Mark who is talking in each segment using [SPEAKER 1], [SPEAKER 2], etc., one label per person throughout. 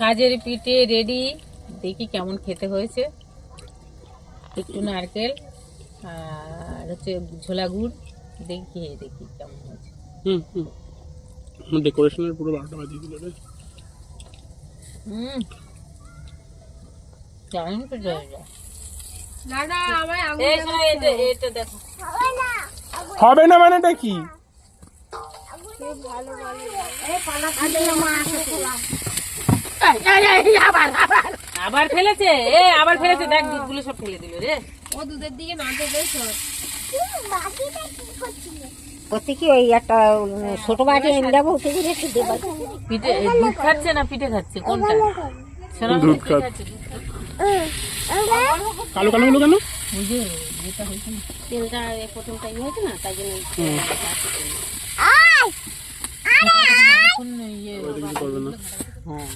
[SPEAKER 1] সাজের পিঠে রেডি। দেখি কেমন খেতে হয়েছে। একটু নারকেল আর হচ্ছে ঝোলা গুড়। দেখি খেয়ে দেখি কেমন হয়েছে।
[SPEAKER 2] হুম হুম। ডেকোরেশনের পুরো বারোটা বাজিয়ে দিল রে।
[SPEAKER 1] হুম। কেমন পিঠে হয়েছে
[SPEAKER 3] দাদা আমায় আঙুল
[SPEAKER 1] এই শোনো, এটা এটা দেখো।
[SPEAKER 2] হবে না মানেটা কি?
[SPEAKER 1] আবার ফেলেছে? এ আবার ফেলেছে। দেখ দুধগুলো সব ফেলে দিল রে।
[SPEAKER 3] ও দুধের দিকে
[SPEAKER 4] করতে কি ওই একটা ছোট বাটি এনে দেবো?
[SPEAKER 1] পিঠে দুধ খাচ্ছে না পিঠে খাচ্ছে? কোনটা?
[SPEAKER 2] দুধ খাচ্ছে। কালো কালো হলো কেন?
[SPEAKER 1] না
[SPEAKER 4] তেলটা ইয়ে হয়েছে না তাই জন্য
[SPEAKER 1] ইয়ে
[SPEAKER 2] না।
[SPEAKER 4] হ্যাঁ।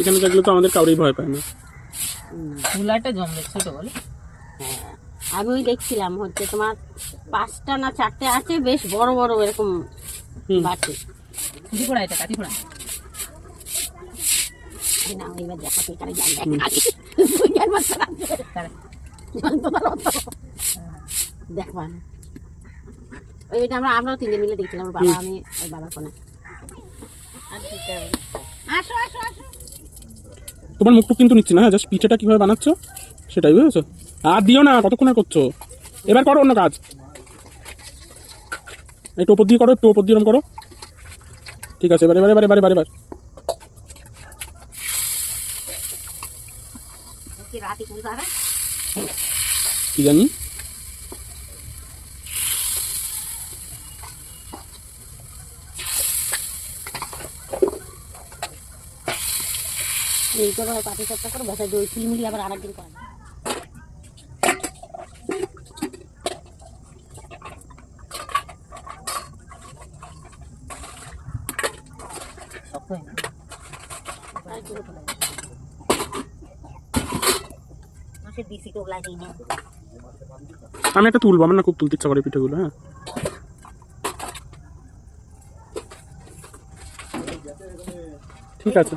[SPEAKER 2] এখানে থাকলে তো আমাদের কাউরেই ভয় পায় না।
[SPEAKER 1] চুলাটা জমবে ছোট বলে।
[SPEAKER 4] আমি ওই দেখছিলাম হচ্ছে তোমার পাঁচটা না চারটে আছে বেশ বড় বড় এরকম। বাটি।
[SPEAKER 1] ফোড়া এটা কাঠি ফোড়া
[SPEAKER 4] না এবার দেখো তুই অত। দেখবা না ওইটা আমরা আমরাও তিনজে মিলে দেখছিলাম বাবা আমি বাবার ফোনে আসো আসো আসো।
[SPEAKER 2] তোমার মুখটুক কিন্তু নিচ্ছি না হ্যাঁ জাস্ট পিঠেটা কীভাবে বানাচ্ছ সেটাই বুঝেছ? আর দিও না কতক্ষণে আর করছ? এবার করো অন্য কাজ। একটু ওপর দিয়ে করো একটু ওপর দিয়ে করো। ঠিক আছে এবার এবার এবার এবার
[SPEAKER 4] খুলতে হবে
[SPEAKER 2] কি জানি?
[SPEAKER 4] এই করো পাটি সাপটা করো বাসা দই চিলমিলি আবার আরেকদিন করা যাবে।
[SPEAKER 1] শক্ত হয় না
[SPEAKER 4] আর করে ফেলা যাবে। মাসের দিছি তো লাগে না
[SPEAKER 2] আমি একটা তুলবো, আমার না খুব তুলতে ইচ্ছা করে পিঠেগুলো হ্যাঁ ঠিক আছে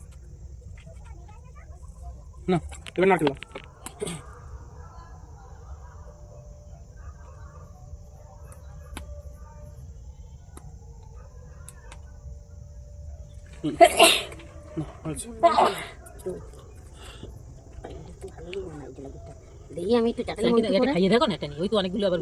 [SPEAKER 4] না
[SPEAKER 2] এবার। না, হয়েছে।
[SPEAKER 4] দেখি আমি একটু চাটালি
[SPEAKER 1] খাইয়ে দেখো না এটা নিয়ে ওই তো অনেকগুলো আবার